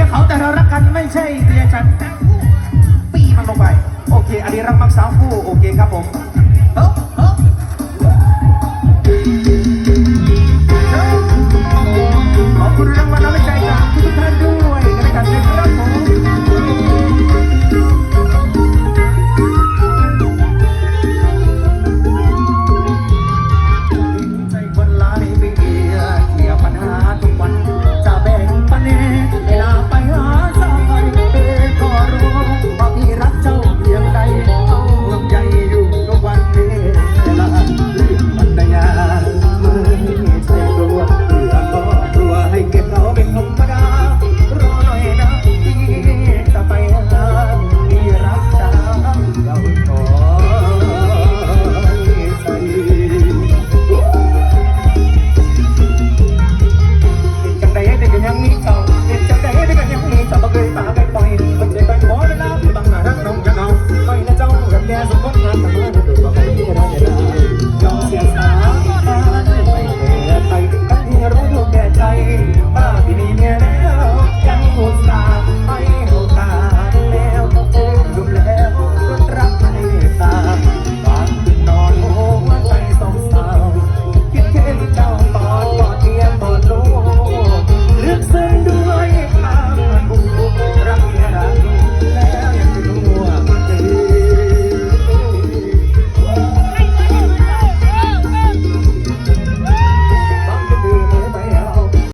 ยเขาแต่เรารักกันไม่ใช่เมียฉันปีมันลงไป โอเค อันนี้รักมักสาวคู่โอเคครับผมเออเออขอบคุณรางวัลน้ำใจ